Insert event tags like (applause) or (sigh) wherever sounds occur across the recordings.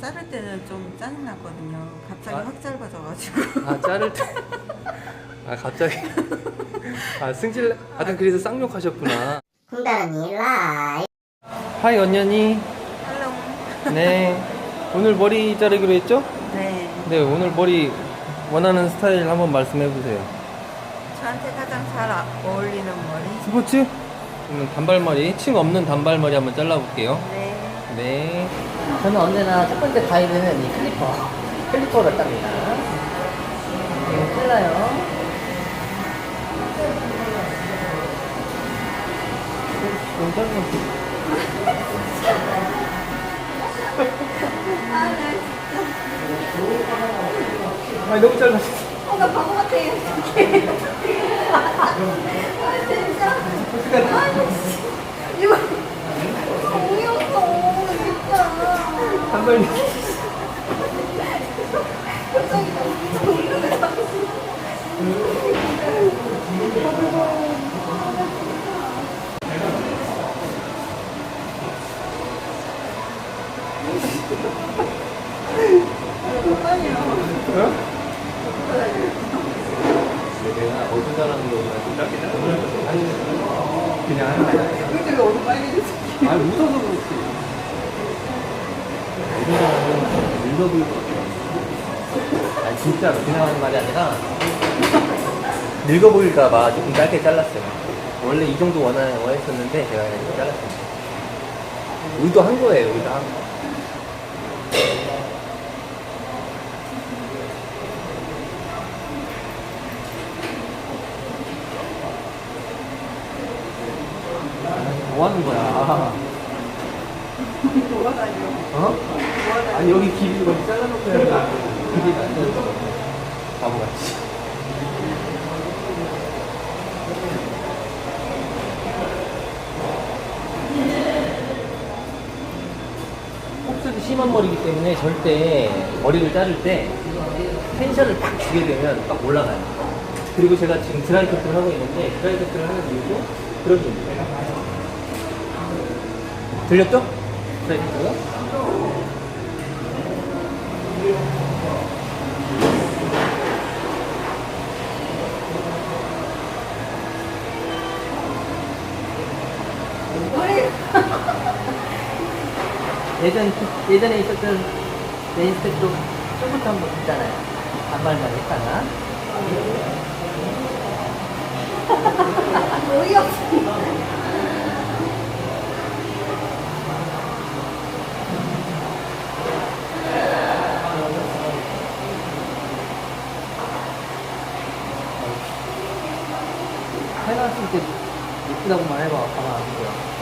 자를 때는 좀 짜증났거든요. 갑자기 아. 확 짧아져가지고. 아 자를 때. (laughs) 아 갑자기. 아 승질. 하여튼 그래서 쌍욕하셨구나. 홍다은이 라이브 하이 언년이. 할롱. 네. 오늘 머리 자르기로 했죠? 네. 네 오늘 머리 원하는 스타일 한번 말씀해 보세요. 저한테 가장 잘 아- 어울리는 머리. 스포츠? 그러면 단발머리, 층 없는 단발머리 한번 잘라볼게요. 네. 네. 저는 언제나 첫 번째 가이드는 이 클리퍼 클리퍼를 땁니다 이거 잘라요 너무 짧은 아니 너무 짧았어. 어, 나 바보 같아. 어떡해. 아, 진짜. 씨. 이거. 어이없어. 너무 졸려. 어? 내가 어떤 사람으로 그냥 하는 거야. 근데 얼굴 빨개졌어. 아니 웃어서 그렇지. 사람은 늙어 보일 것 같아. 아니 진짜로 그냥 하는 말이 아니라 늙어 보일까봐 조금 짧게 잘랐어요. 원래 이 정도 원하, 원했었는데 제가 좀 잘랐어요. 의도한 거예요, 의도한 거. 뭐 하는 거야? 돌아다녀. 어? 아니 여기 길이 여기 잘라놓고 해야 돼. 길이 안 잘라. 바보같이. 곱슬이 심한 머리이기 때문에 절대 머리를 자를 때 텐션을 딱 주게 되면 딱 올라가요. 그리고 제가 지금 드라이 커트를 하고 있는데 드라이 커트를 하는 이유도 그런 이유입니다. 들렸죠? 드라이 커트가? (laughs) 예전, 예전에 있었던 레인스텝도 조금부터 한번 했잖아요. 단발만 했다가. 어이없어. (laughs) 해놨을 때 예쁘다고만 해봐. 가만 안 보여.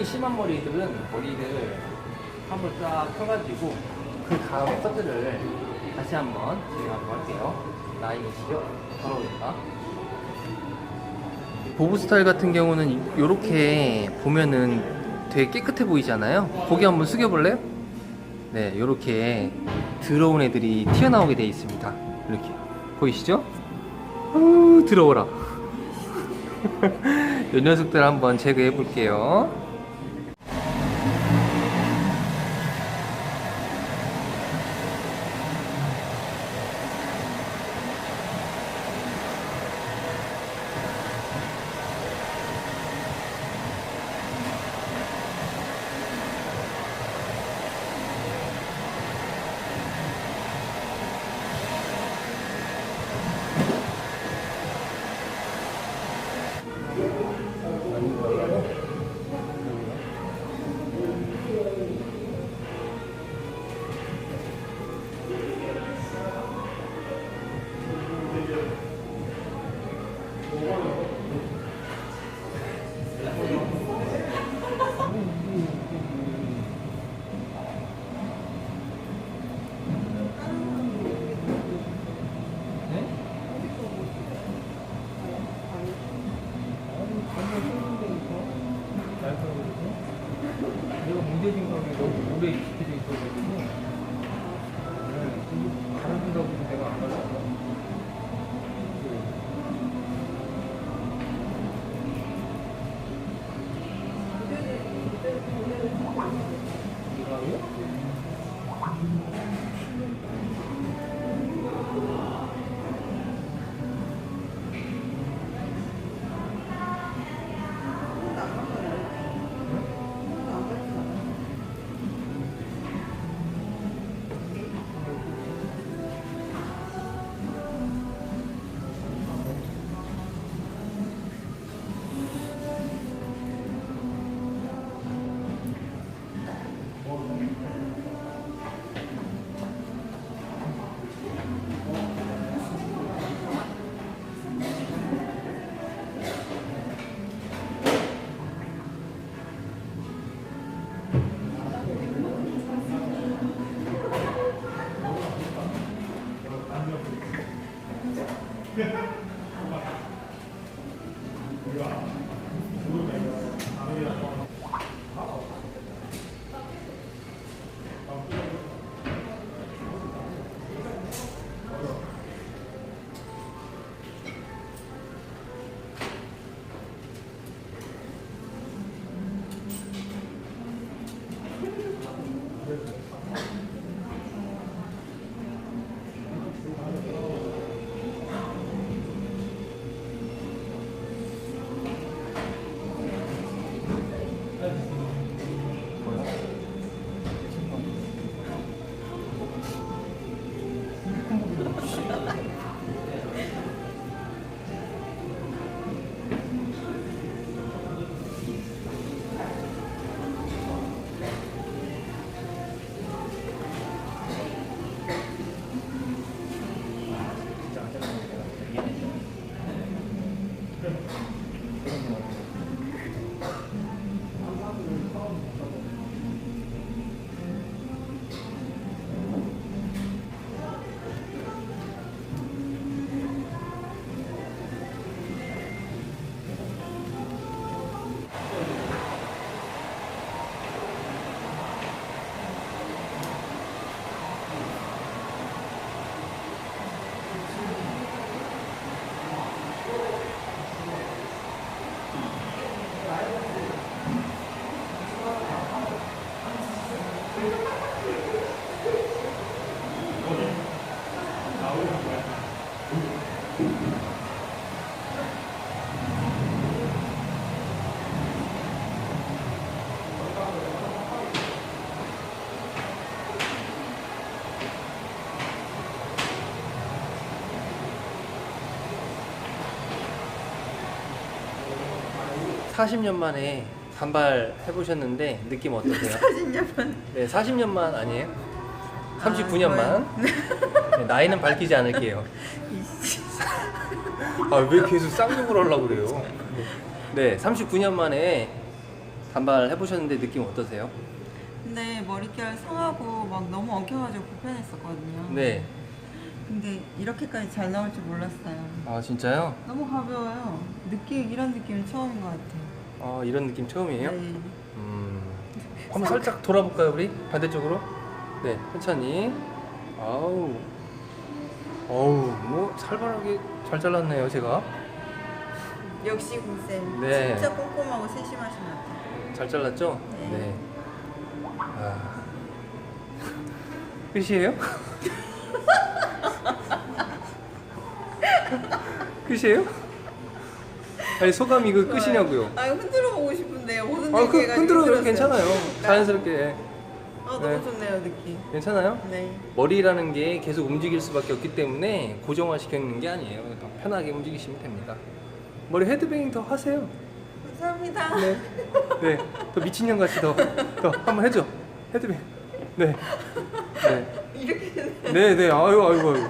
곱슬이 심한 머리들은 머리를 한번 쫙 펴가지고 그 다음에 커트를 다시 한번 진행하도록 할게요. 라인이시죠? 바로니까. 보브 스타일 같은 경우는 이렇게 보면은 되게 깨끗해 보이잖아요. 고개 한번 숙여볼래요? 네, 이렇게 더러운 애들이 튀어나오게 되어 있습니다. 이렇게 보이시죠? 우 들어오라. 이 녀석들 한번 제거해 볼게요. 기대된 가격이 너무 오래 익숙해져 있어가지고 40년 만에 단발 해보셨는데 느낌 어떠세요? 40년만. 네, 40년만 아니에요? 39년만. 네, 나이는 밝히지 않을게요. 아, 왜 계속 쌍욕을 하려고 그래요? 네, 39년 만에 단발 해보셨는데 느낌 어떠세요? 근데 머릿결 상하고 막 너무 엉켜가지고 불편했었거든요. 네. 근데 이렇게까지 잘 나올 줄 몰랐어요. 아, 진짜요? 너무 가벼워요. 느낌 이런 느낌은 처음인 것 같아요. 아, 이런 느낌 처음이에요? 네. 음. 한번 살짝 돌아볼까요, 우리? 반대쪽으로? 네, 천천히. 아우. 어우, 뭐, 살벌하게 잘 잘랐네요, 제가. 역시 구쌤. 네. 진짜 꼼꼼하고 세심하신 것 같아요. 잘 잘랐죠? 네. 아. 끝이에요? (laughs) 끝이에요? 아니 소감 이거 끝이냐고요? 아 흔들어 보고 싶은데요. 모든 아, 그 얘기가 흔들어도. 괜찮아요. 자연스럽게 아 너무 네. 좋네요 느낌. 괜찮아요? 네. 머리라는 게 계속 움직일 수밖에 없기 때문에 고정화 시키는 게 아니에요. 더 편하게 움직이시면 됩니다. 머리 헤드뱅잉 더 하세요. 감사합니다. 네. 네. 더 미친년 같이 더, 더 한번 해줘. 헤드뱅. 네. 네. 이렇게 네, 네. 아유, 아유, 아유.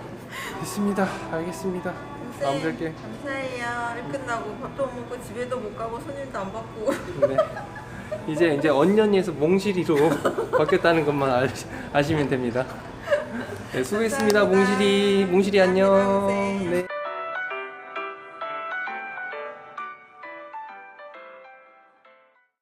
됐습니다. 알겠습니다. 마무리할게. 감사해요. 일 끝나고 밥도 못 먹고 집에도 못 가고 손님도 안 받고. 네. 이제 이제 언년이에서 몽실이로 (laughs) 바뀌었다는 것만 아, 아시면 됩니다. 네, 수고했습니다. 몽실이. 몽실이 안녕. 네.